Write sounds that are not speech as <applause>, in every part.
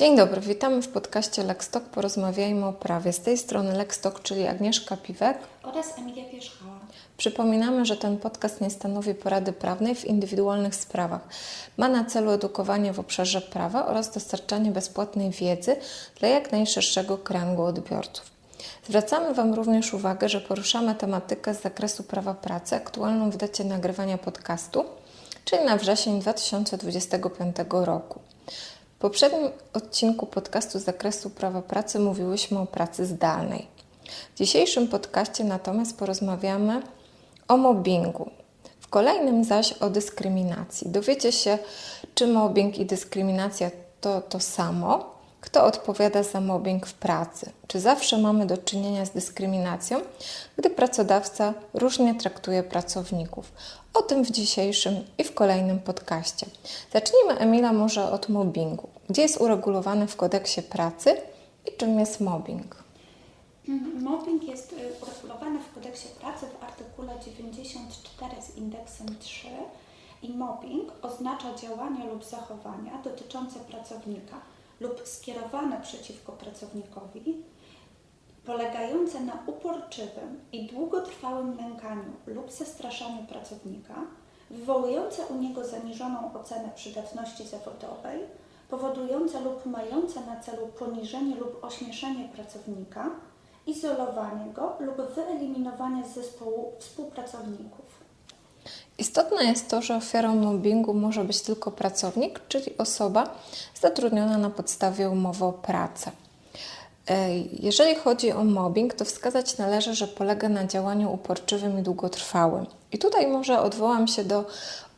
Dzień dobry, witamy w podcaście Lekstok. Porozmawiajmy o prawie. Z tej strony Lekstok, czyli Agnieszka Piwek. oraz Emilia Pierzchała. Przypominamy, że ten podcast nie stanowi porady prawnej w indywidualnych sprawach. Ma na celu edukowanie w obszarze prawa oraz dostarczanie bezpłatnej wiedzy dla jak najszerszego kręgu odbiorców. Zwracamy Wam również uwagę, że poruszamy tematykę z zakresu prawa pracy aktualną w dacie nagrywania podcastu, czyli na wrzesień 2025 roku. W poprzednim odcinku podcastu z zakresu prawa pracy mówiłyśmy o pracy zdalnej. W dzisiejszym podcaście natomiast porozmawiamy o mobbingu. W kolejnym zaś o dyskryminacji. Dowiecie się, czy mobbing i dyskryminacja to to samo, kto odpowiada za mobbing w pracy, czy zawsze mamy do czynienia z dyskryminacją, gdy pracodawca różnie traktuje pracowników. O tym w dzisiejszym i w kolejnym podcaście. Zacznijmy, Emila, może od mobbingu. Gdzie jest uregulowany w kodeksie pracy i czym jest mobbing? Mm, Mobbing jest y, uregulowany w kodeksie pracy w artykule 94 z indeksem 3 i mobbing oznacza działania lub zachowania dotyczące pracownika lub skierowane przeciwko pracownikowi, polegające na uporczywym i długotrwałym nękaniu lub zastraszaniu pracownika, wywołujące u niego zaniżoną ocenę przydatności zawodowej, powodujące lub mające na celu poniżenie lub ośmieszenie pracownika, izolowanie go lub wyeliminowanie z zespołu współpracowników. Istotne jest to, że ofiarą mobbingu może być tylko pracownik, czyli osoba zatrudniona na podstawie umowy o pracę. E, Jeżeli chodzi o mobbing, to wskazać należy, że polega na działaniu uporczywym i długotrwałym. I tutaj może odwołam się do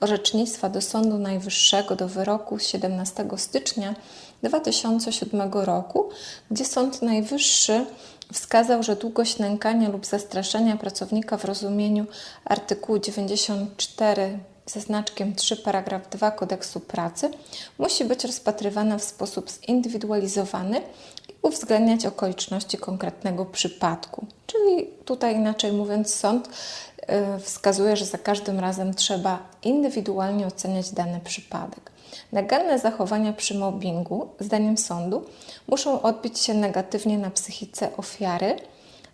orzecznictwa do Sądu Najwyższego, do wyroku z 17 stycznia 2007 roku, gdzie Sąd Najwyższy wskazał, że długość nękania lub zastraszania pracownika w rozumieniu artykułu 94 ze znaczkiem 3 paragraf 2 kodeksu pracy musi być rozpatrywana w sposób zindywidualizowany i uwzględniać okoliczności konkretnego przypadku. Czyli tutaj inaczej mówiąc, sąd y, wskazuje, że za każdym razem trzeba indywidualnie oceniać dany przypadek. Naganne zachowania przy mobbingu, zdaniem sądu, muszą odbić się negatywnie na psychice ofiary,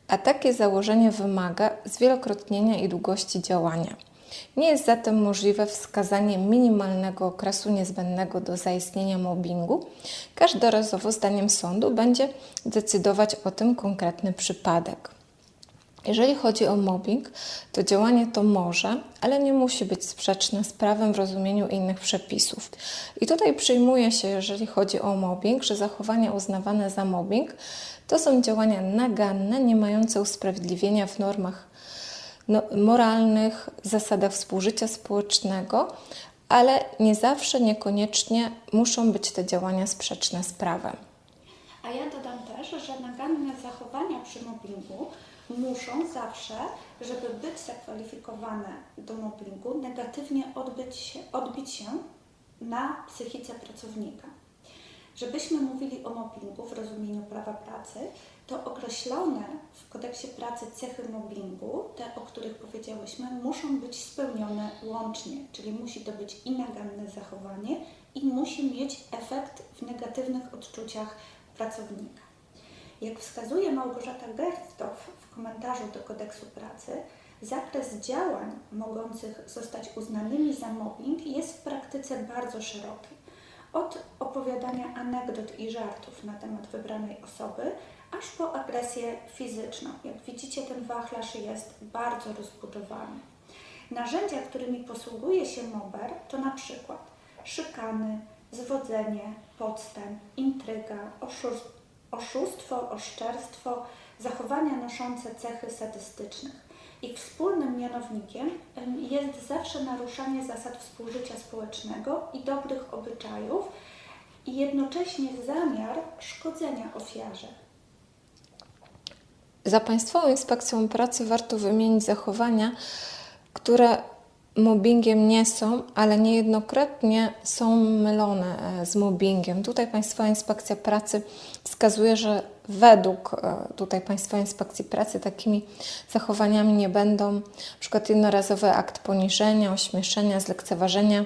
a takie założenie wymaga zwielokrotnienia i długości działania. Nie jest zatem możliwe wskazanie minimalnego okresu niezbędnego do zaistnienia mobbingu. Każdorazowo, zdaniem sądu, będzie decydować o tym konkretny przypadek. Jeżeli chodzi o mobbing, to działanie to może, ale nie musi być sprzeczne z prawem w rozumieniu innych przepisów. I tutaj przyjmuje się, jeżeli chodzi o mobbing, że zachowania uznawane za mobbing to są działania naganne, nie mające usprawiedliwienia w normach no, moralnych, zasadach współżycia społecznego, ale nie zawsze, niekoniecznie muszą być te działania sprzeczne z prawem. A ja dodam też, że naganne zachowania przy mobbingu muszą zawsze, żeby być zakwalifikowane do mobbingu, negatywnie odbyć się, odbić się na psychice pracownika. Żebyśmy mówili o mobbingu w rozumieniu prawa pracy, to określone w kodeksie pracy cechy mobbingu, te o których powiedziałyśmy, muszą być spełnione łącznie, czyli musi to być i naganne zachowanie i musi mieć efekt w negatywnych odczuciach pracownika. Jak wskazuje Małgorzata Gerstow w komentarzu do kodeksu pracy, zakres działań mogących zostać uznanymi za mobbing jest w praktyce bardzo szeroki. Od opowiadania anegdot i żartów na temat wybranej osoby, aż po agresję fizyczną. Jak widzicie, ten wachlarz jest bardzo rozbudowany. Narzędzia, którymi posługuje się mober, to na przykład szykany, zwodzenie, podstęp, intryga, oszustwo, oszustwo, oszczerstwo, zachowania noszące cechy sadystycznych. Ich wspólnym mianownikiem em, jest zawsze naruszanie zasad współżycia społecznego i dobrych obyczajów i jednocześnie zamiar szkodzenia ofiarze. Za Państwową Inspekcją Pracy warto wymienić zachowania, które mobbingiem nie są, ale niejednokrotnie są mylone e, z mobbingiem. Tutaj Państwowa Inspekcja Pracy wskazuje, że według e, tutaj Państwowej Inspekcji Pracy takimi zachowaniami nie będą np. jednorazowy akt poniżenia, ośmieszenia, zlekceważenia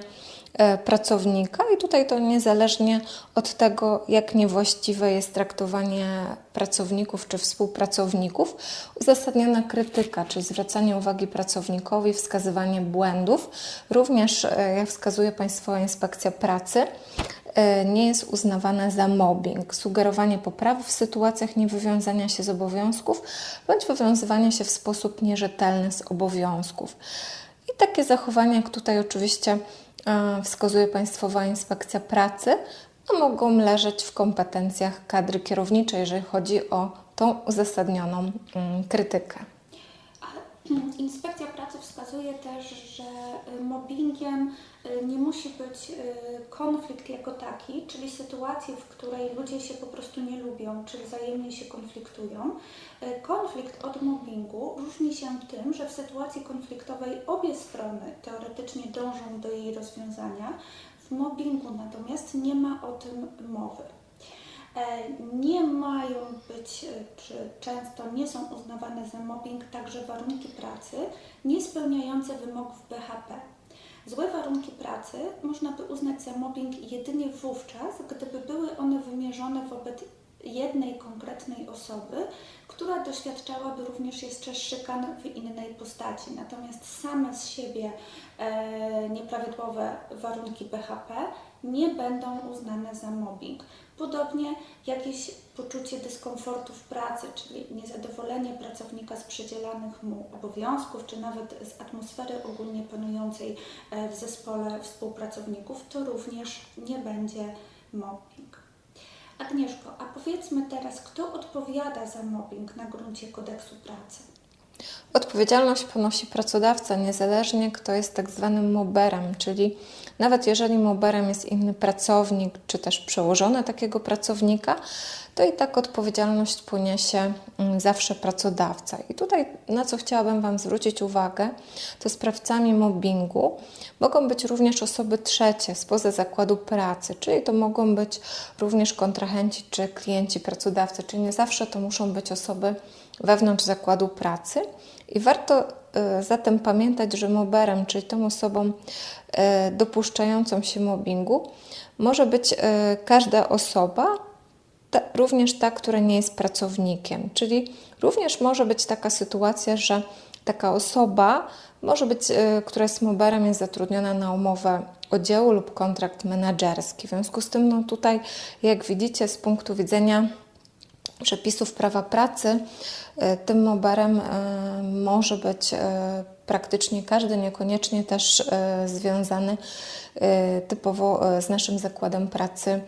pracownika i tutaj to niezależnie od tego, jak niewłaściwe jest traktowanie pracowników czy współpracowników, uzasadniona krytyka, czyli zwracanie uwagi pracownikowi, wskazywanie błędów, również e, jak wskazuje Państwowa Inspekcja Pracy, e, nie jest uznawane za mobbing. Sugerowanie poprawy w sytuacjach niewywiązania się z obowiązków bądź wywiązywania się w sposób nierzetelny z obowiązków. I takie zachowania, jak tutaj oczywiście e, wskazuje Państwowa Inspekcja Pracy, no mogą leżeć w kompetencjach kadry kierowniczej, jeżeli chodzi o tą uzasadnioną mm, krytykę. <clears throat> Inspekcja pracy wskazuje też, że y, mobbingiem y, nie musi być y, konflikt jako taki, czyli sytuacje, w której ludzie się po prostu nie lubią, czy wzajemnie się konfliktują. Konflikt od mobbingu różni się tym, że w sytuacji konfliktowej obie strony teoretycznie dążą do jej rozwiązania. W mobbingu natomiast nie ma o tym mowy. E, Nie mają być, e, czy często nie są uznawane za mobbing także warunki pracy nie spełniające wymogów BHP. Złe warunki pracy można by uznać za mobbing jedynie wówczas, gdyby były one wymierzone wobec jednej konkretnej osoby, która doświadczałaby również jeszcze szykan w innej postaci. Natomiast same z siebie e, nieprawidłowe warunki BHP nie będą uznane za mobbing. Podobnie jakieś poczucie dyskomfortu w pracy, czyli niezadowolenie pracownika z przydzielanych mu obowiązków, czy nawet z atmosfery ogólnie panującej e, w zespole współpracowników, to również nie będzie mobbing. Agnieszko, a powiedzmy teraz, kto odpowiada za mobbing na gruncie kodeksu pracy? Odpowiedzialność ponosi pracodawca, niezależnie kto jest tak zwanym moberem, czyli nawet jeżeli moberem jest inny pracownik, czy też przełożony takiego pracownika, to i tak odpowiedzialność poniesie mm, zawsze pracodawca. I tutaj na co chciałabym Wam zwrócić uwagę, to sprawcami mobbingu mogą być również osoby trzecie spoza zakładu pracy, czyli to mogą być również kontrahenci czy klienci pracodawcy, czyli nie zawsze to muszą być osoby wewnątrz zakładu pracy. I warto e, zatem pamiętać, że moberem, czyli tą osobą e, dopuszczającą się mobbingu, może być e, każda osoba, również ta, która nie jest pracownikiem. Czyli również może być taka sytuacja, że taka osoba może być, która jest moberem, jest zatrudniona na umowę o dzieło lub kontrakt menedżerski. W związku z tym, no tutaj, jak widzicie, z punktu widzenia przepisów prawa pracy, e, tym moberem e, może być e, praktycznie każdy, niekoniecznie też związany typowo z naszym zakładem pracy,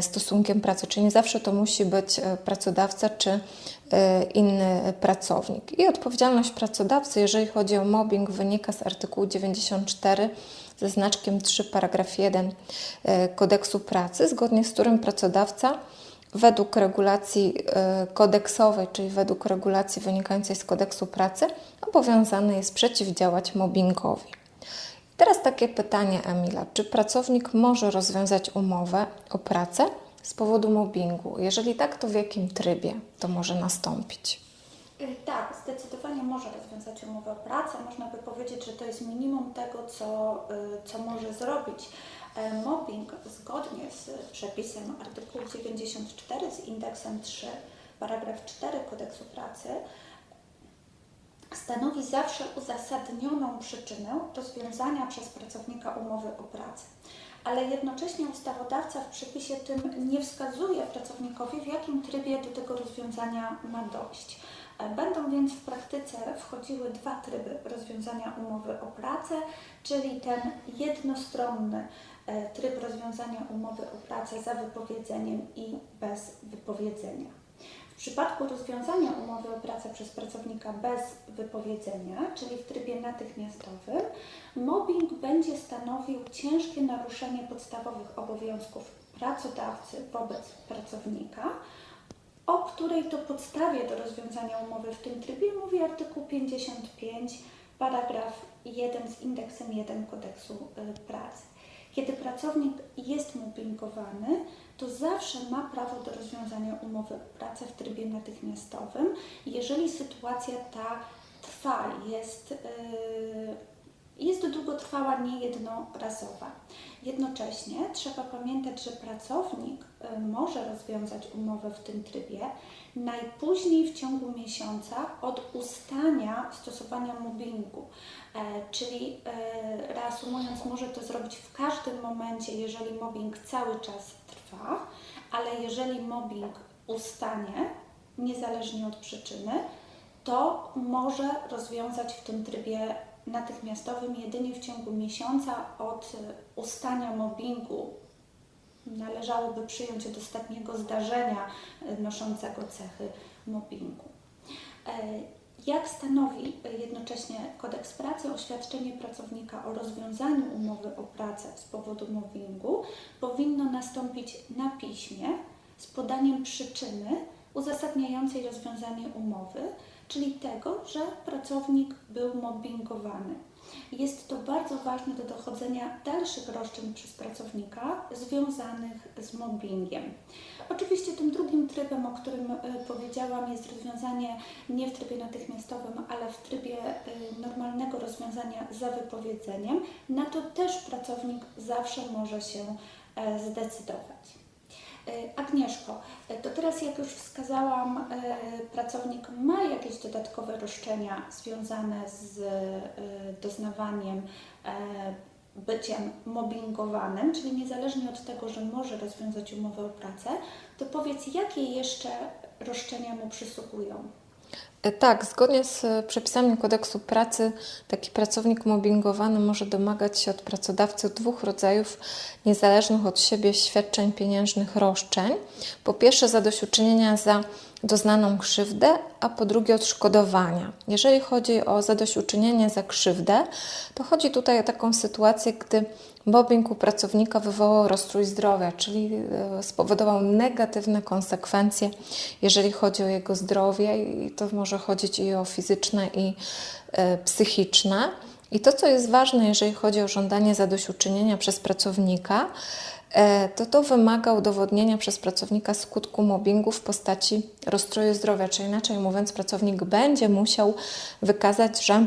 stosunkiem pracy, czyli nie zawsze to musi być pracodawca czy inny pracownik. I odpowiedzialność pracodawcy, jeżeli chodzi o mobbing, wynika z artykułu 94 ze znaczkiem 3 paragraf 1 e, kodeksu pracy, zgodnie z którym pracodawca według regulacji e, kodeksowej, czyli według regulacji wynikającej z kodeksu pracy, obowiązany jest przeciwdziałać mobbingowi. Teraz takie pytanie, Emila. Czy pracownik może rozwiązać umowę o pracę z powodu mobbingu? Jeżeli tak, to w jakim trybie to może nastąpić? Y, Tak, zdecydowanie może rozwiązać umowę o pracę. Można by powiedzieć, że to jest minimum tego, co, y, co może zrobić. E, Mobbing zgodnie z przepisem artykułu 94 z indeksem 3, paragraf 4 kodeksu pracy stanowi zawsze uzasadnioną przyczynę rozwiązania przez pracownika umowy o pracę. Ale jednocześnie ustawodawca w przepisie tym nie wskazuje pracownikowi, w jakim trybie do tego rozwiązania ma dojść. E, Będą więc w praktyce wchodziły dwa tryby rozwiązania umowy o pracę, czyli ten jednostronny e, tryb rozwiązania umowy o pracę za wypowiedzeniem i bez wypowiedzenia. W przypadku rozwiązania umowy o pracę przez pracownika bez wypowiedzenia, czyli w trybie natychmiastowym, mobbing będzie stanowił ciężkie naruszenie podstawowych obowiązków pracodawcy wobec pracownika, o której to podstawie do rozwiązania umowy w tym trybie mówi artykuł 55, paragraf 1 z indeksem 1 kodeksu y, pracy. Kiedy pracownik jest mobbingowany, to zawsze ma prawo do rozwiązania umowy o pracę w trybie natychmiastowym, jeżeli sytuacja ta trwa, jest, yy, jest długotrwała, nie jednorazowa. Jednocześnie trzeba pamiętać, że pracownik y, może rozwiązać umowę w tym trybie najpóźniej w ciągu miesiąca od ustania stosowania mobbingu. E, Czyli e, reasumując, może to zrobić w każdym momencie, jeżeli mobbing cały czas trwa, ale jeżeli mobbing ustanie, niezależnie od przyczyny, to może rozwiązać w tym trybie natychmiastowym jedynie w ciągu miesiąca od e, ustania mobbingu. Należałoby przyjąć od ostatniego zdarzenia e, noszącego cechy mobbingu. E, Jak stanowi jednocześnie kodeks pracy, oświadczenie pracownika o rozwiązaniu umowy o pracę z powodu mobbingu powinno nastąpić na piśmie z podaniem przyczyny uzasadniającej rozwiązanie umowy, czyli tego, że pracownik był mobbingowany. Jest to bardzo ważne do dochodzenia dalszych roszczeń przez pracownika związanych z mobbingiem. Oczywiście tym drugim trybem, o którym e, powiedziałam, jest rozwiązanie nie w trybie natychmiastowym, ale w trybie e, normalnego rozwiązania za wypowiedzeniem. Na to też pracownik zawsze może się e, zdecydować. E, Agnieszko, e, to teraz jak już wskazałam, e, pracownik ma jakieś dodatkowe roszczenia związane z doznawaniem byciem mobbingowanym, czyli niezależnie od tego, że może rozwiązać umowę o pracę, to powiedz, jakie jeszcze roszczenia mu przysługują? E, Tak, zgodnie z e, przepisami kodeksu pracy taki pracownik mobbingowany może domagać się od pracodawcy dwóch rodzajów niezależnych od siebie świadczeń pieniężnych roszczeń. Po pierwsze zadośćuczynienia za doznaną krzywdę, a po drugie odszkodowania. Jeżeli chodzi o zadośćuczynienie za krzywdę, to chodzi tutaj o taką sytuację, gdy mobbing u pracownika wywołał rozstrój zdrowia, czyli e, spowodował negatywne konsekwencje, jeżeli chodzi o jego zdrowie, i to może chodzić i o fizyczne, i e, psychiczne. I to, co jest ważne, jeżeli chodzi o żądanie zadośćuczynienia przez pracownika, to to wymaga udowodnienia przez pracownika skutku mobbingu w postaci rozstroju zdrowia, czy inaczej mówiąc, pracownik będzie musiał wykazać, że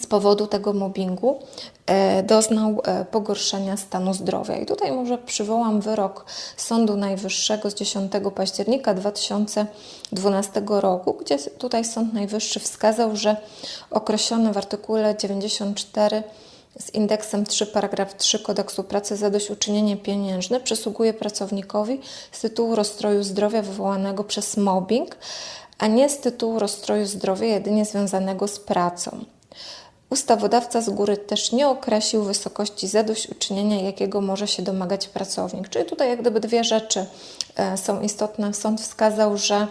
z powodu tego mobbingu e, doznał e, pogorszenia stanu zdrowia. I tutaj może przywołam wyrok Sądu Najwyższego z 10 października 2012 roku, gdzie tutaj Sąd Najwyższy wskazał, że określone w artykule 94 z indeksem 3 paragraf 3 kodeksu pracy zadośćuczynienie pieniężne przysługuje pracownikowi z tytułu rozstroju zdrowia wywołanego przez mobbing, a nie z tytułu rozstroju zdrowia jedynie związanego z pracą. Ustawodawca z góry też nie określił wysokości zadośćuczynienia, jakiego może się domagać pracownik. Czyli tutaj jak gdyby dwie rzeczy e, są istotne. Sąd wskazał, że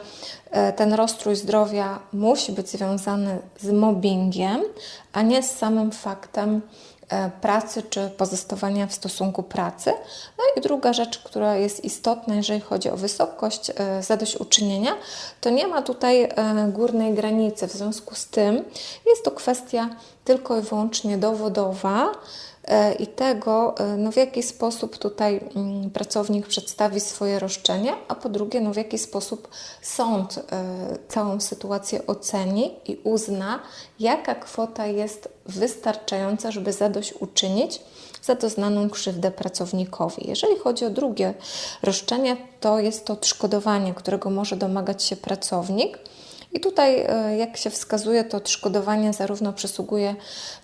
e, ten rozstrój zdrowia musi być związany z mobbingiem, a nie z samym faktem pracy czy pozostawania w stosunku pracy. No i druga rzecz, która jest istotna, jeżeli chodzi o wysokość e, zadośćuczynienia, to nie ma tutaj e, górnej granicy. W związku z tym jest to kwestia tylko i wyłącznie dowodowa e, i tego, e, no w jaki sposób tutaj mm, pracownik przedstawi swoje roszczenia, a po drugie, no w jaki sposób sąd e, całą sytuację oceni i uzna, jaka kwota jest wystarczająca, żeby zadośćuczynić za doznaną krzywdę pracownikowi. Jeżeli chodzi o drugie roszczenie, to jest to odszkodowanie, którego może domagać się pracownik. I tutaj, e, jak się wskazuje, to odszkodowanie zarówno przysługuje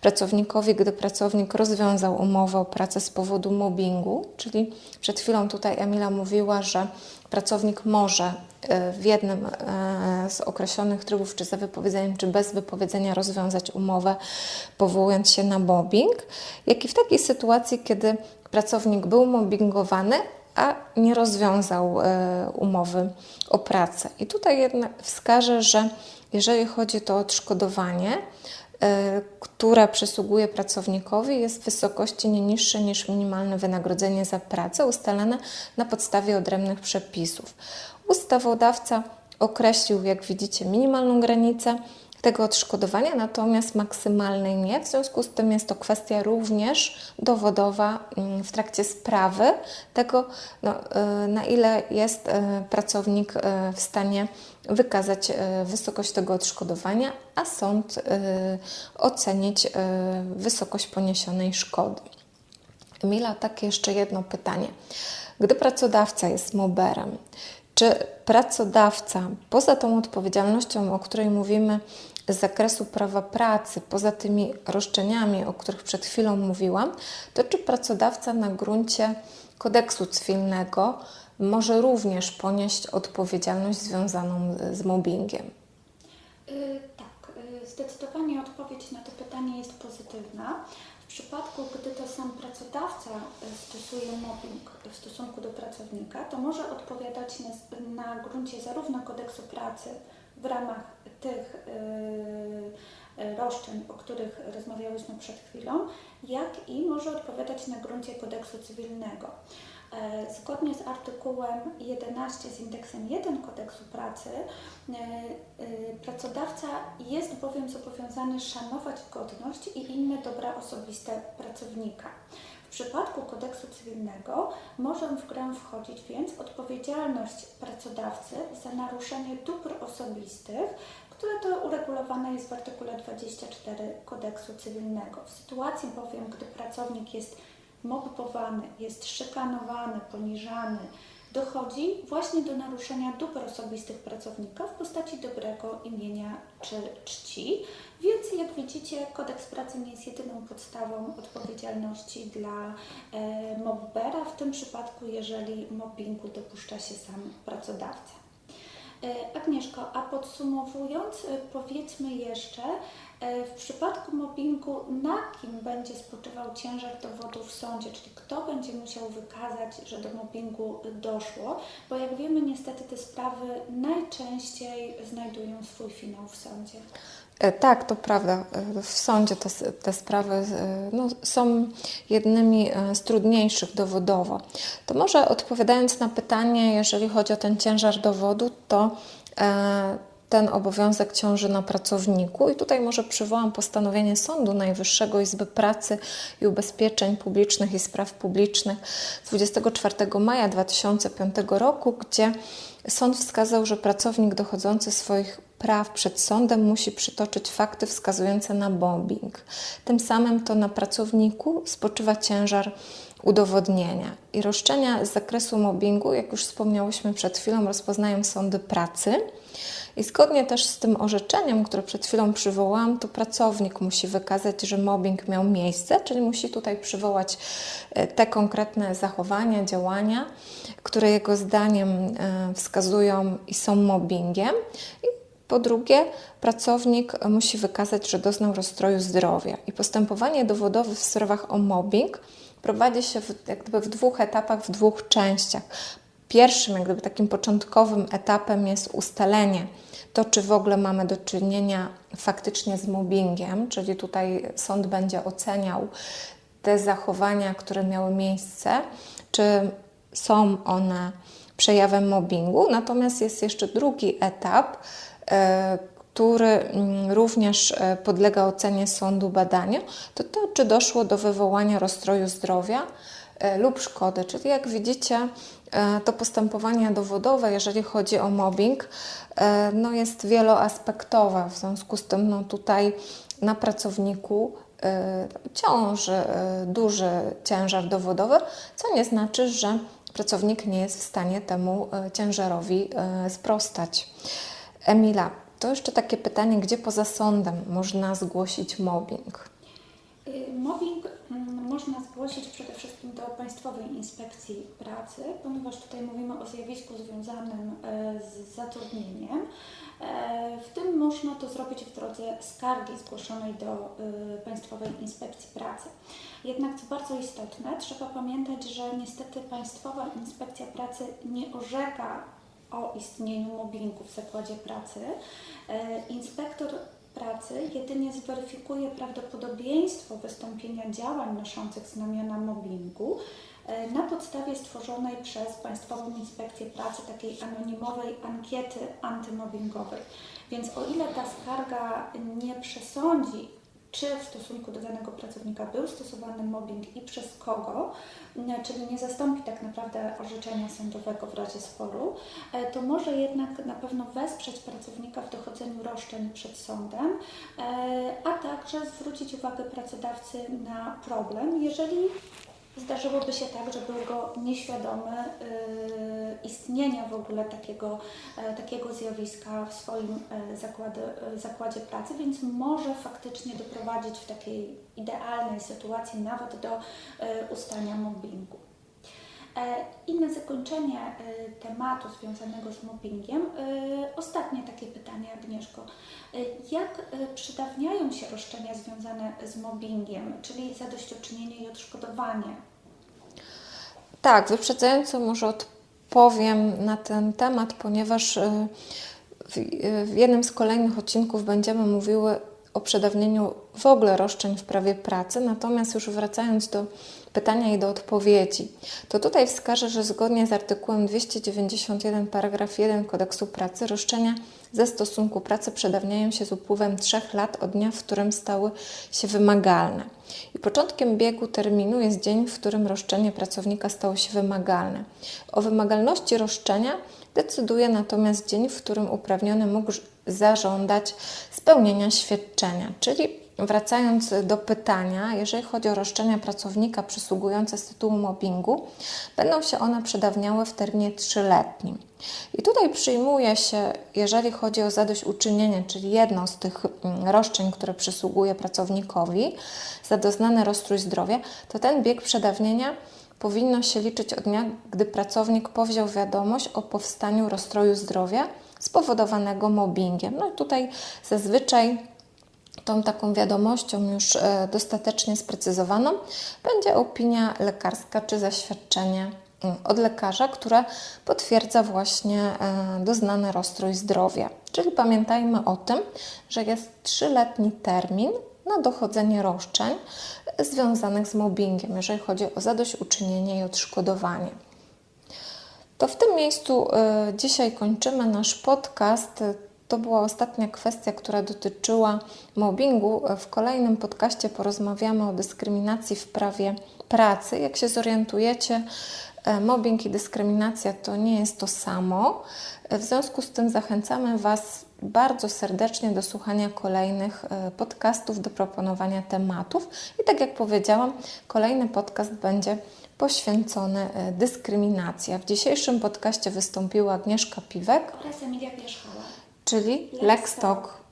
pracownikowi, gdy pracownik rozwiązał umowę o pracę z powodu mobbingu, czyli przed chwilą tutaj Emila mówiła, że pracownik może e, w jednym e, z określonych trybów, czy za wypowiedzeniem, czy bez wypowiedzenia rozwiązać umowę, powołując się na mobbing, jak i w takiej sytuacji, kiedy pracownik był mobbingowany, a nie rozwiązał e, umowy o pracę. I tutaj jednak wskażę, że jeżeli chodzi to o odszkodowanie, e, które przysługuje pracownikowi, jest w wysokości nie niższe niż minimalne wynagrodzenie za pracę ustalone na podstawie odrębnych przepisów. Ustawodawca określił, jak widzicie, minimalną granicę tego odszkodowania, natomiast maksymalnej nie. W związku z tym jest to kwestia również dowodowa mm, w trakcie sprawy tego, no, y, na ile jest y, pracownik y, w stanie wykazać wysokość tego odszkodowania, a sąd ocenić wysokość poniesionej szkody. Emila, tak jeszcze jedno pytanie. Gdy pracodawca jest moberem, czy pracodawca, poza tą odpowiedzialnością, o której mówimy z zakresu prawa pracy, poza tymi roszczeniami, o których przed chwilą mówiłam, to czy pracodawca na gruncie kodeksu cywilnego może również ponieść odpowiedzialność związaną z mobbingiem? Y, Tak, y, zdecydowanie odpowiedź na to pytanie jest pozytywna. W przypadku, gdy to sam pracodawca y, stosuje mobbing w stosunku do pracownika, to może odpowiadać na, na gruncie zarówno kodeksu pracy w ramach tych y, y, roszczeń, o których rozmawiałyśmy przed chwilą, jak i może odpowiadać na gruncie kodeksu cywilnego. E, Zgodnie z artykułem 11 z indeksem 1 kodeksu pracy, e, e, pracodawca jest bowiem zobowiązany szanować godność i inne dobra osobiste pracownika. W przypadku kodeksu cywilnego może w grę wchodzić więc odpowiedzialność pracodawcy za naruszenie dóbr osobistych, które to uregulowane jest w artykule 24 kodeksu cywilnego. W sytuacji bowiem, gdy pracownik jest mobbowany, jest szykanowany, poniżany, dochodzi właśnie do naruszenia dóbr osobistych pracownika w postaci dobrego imienia czy czci. Więc jak widzicie, kodeks pracy nie jest jedyną podstawą odpowiedzialności dla e, mobbera, w tym przypadku, jeżeli mobbingu dopuszcza się sam pracodawca. E, Agnieszko, a podsumowując, e, powiedzmy jeszcze, e, w przypadku mobbingu na kim będzie spoczywał ciężar dowodu w sądzie, czyli kto będzie musiał wykazać, że do mobbingu doszło, bo jak wiemy, niestety te sprawy najczęściej znajdują swój finał w sądzie. E, Tak, to prawda. E, W sądzie te, te sprawy e, no, są jednymi z trudniejszych dowodowo. To może odpowiadając na pytanie, jeżeli chodzi o ten ciężar dowodu, to e, ten obowiązek ciąży na pracowniku i tutaj może przywołam postanowienie Sądu Najwyższego Izby Pracy i Ubezpieczeń Publicznych i Spraw Publicznych z 24 maja 2005 roku, gdzie sąd wskazał, że pracownik dochodzący swoich praw przed sądem musi przytoczyć fakty wskazujące na mobbing. Tym samym to na pracowniku spoczywa ciężar udowodnienia. I roszczenia z zakresu mobbingu, jak już wspomniałyśmy przed chwilą, rozpoznają sądy pracy. I zgodnie też z tym orzeczeniem, które przed chwilą przywołałam, to pracownik musi wykazać, że mobbing miał miejsce, czyli musi tutaj przywołać e, te konkretne zachowania, działania, które jego zdaniem e, wskazują i są mobbingiem. I po drugie, pracownik musi wykazać, że doznał rozstroju zdrowia. I postępowanie dowodowe w sprawach o mobbing prowadzi się w, w dwóch etapach, w dwóch częściach. Pierwszym, jak gdyby takim początkowym etapem jest ustalenie to, czy w ogóle mamy do czynienia faktycznie z mobbingiem, czyli tutaj sąd będzie oceniał te zachowania, które miały miejsce, czy są one przejawem mobbingu. Natomiast jest jeszcze drugi etap, który mm, również e, podlega ocenie sądu badania, to to, czy doszło do wywołania rozstroju zdrowia e, lub szkody. Czyli jak widzicie, e, to postępowanie dowodowe, jeżeli chodzi o mobbing, e, no jest wieloaspektowe. W związku z tym no tutaj na pracowniku e, ciąży e, duży ciężar dowodowy, co nie znaczy, że pracownik nie jest w stanie temu e, ciężarowi e, sprostać. Emila, to jeszcze takie pytanie, gdzie poza sądem można zgłosić mobbing? Y, Mobbing mm, można zgłosić przede wszystkim do Państwowej Inspekcji Pracy, ponieważ tutaj mówimy o zjawisku związanym e, z zatrudnieniem. E, W tym można to zrobić w drodze skargi zgłoszonej do Państwowej Inspekcji Pracy. Jednak co bardzo istotne, trzeba pamiętać, że niestety Państwowa Inspekcja Pracy nie orzeka o istnieniu mobbingu w zakładzie pracy. E, Inspektor pracy jedynie zweryfikuje prawdopodobieństwo wystąpienia działań noszących znamiona mobbingu e, na podstawie stworzonej przez Państwową Inspekcję Pracy takiej anonimowej ankiety antymobbingowej. Więc o ile ta skarga nie przesądzi, czy w stosunku do danego pracownika był stosowany mobbing i przez kogo, m, czyli nie zastąpi tak naprawdę orzeczenia sądowego w razie sporu, e, to może jednak na pewno wesprzeć pracownika w dochodzeniu roszczeń przed sądem, e, a także zwrócić uwagę pracodawcy na problem, jeżeli zdarzyłoby się tak, że był go nieświadomy y, istnienia w ogóle takiego, e, takiego zjawiska w swoim e, zakładzie, e, zakładzie pracy, więc może faktycznie doprowadzić w takiej idealnej sytuacji nawet do ustania mobbingu. I na zakończenie tematu związanego z mobbingiem, ostatnie takie pytanie, Agnieszko. Jak przedawniają się roszczenia związane z mobbingiem, czyli zadośćuczynienie i odszkodowanie? Tak, wyprzedzająco może odpowiem na ten temat, ponieważ y, y, w jednym z kolejnych odcinków będziemy mówiły o przedawnieniu w ogóle roszczeń w prawie pracy. Natomiast już wracając do pytania i do odpowiedzi, to tutaj wskażę, że zgodnie z artykułem 291 paragraf 1 Kodeksu Pracy roszczenia ze stosunku pracy przedawniają się z upływem 3 lat od dnia, w którym stały się wymagalne. I początkiem biegu terminu jest dzień, w którym roszczenie pracownika stało się wymagalne. O wymagalności roszczenia decyduje natomiast dzień, w którym uprawniony mógł zażądać spełnienia świadczenia, czyli Wracając do pytania, jeżeli chodzi o roszczenia pracownika przysługujące z tytułu mobbingu, będą się one przedawniały w terminie trzyletnim. I tutaj przyjmuje się, jeżeli chodzi o zadośćuczynienie, czyli jedno z tych mm, roszczeń, które przysługuje pracownikowi za doznany rozstrój zdrowia, to ten bieg przedawnienia powinno się liczyć od dnia, gdy pracownik powziął wiadomość o powstaniu rozstroju zdrowia spowodowanego mobbingiem. No i tutaj zazwyczaj tą taką wiadomością już e, dostatecznie sprecyzowaną będzie opinia lekarska czy zaświadczenie mm, od lekarza, które potwierdza właśnie e, doznany rozstrój zdrowia. Czyli pamiętajmy o tym, że jest trzyletni termin na dochodzenie roszczeń związanych z mobbingiem, jeżeli chodzi o zadośćuczynienie i odszkodowanie. To w tym miejscu e, dzisiaj kończymy nasz podcast. To była ostatnia kwestia, która dotyczyła mobbingu. W kolejnym podcaście porozmawiamy o dyskryminacji w prawie pracy. Jak się zorientujecie, e, mobbing i dyskryminacja to nie jest to samo. W związku z tym zachęcamy Was bardzo serdecznie do słuchania kolejnych e, podcastów, do proponowania tematów. I tak jak powiedziałam, kolejny podcast będzie poświęcony e, dyskryminacji. W dzisiejszym podcaście wystąpiła Agnieszka Piwek, Oraz Emilia Pierzchała. Czyli Lex Talk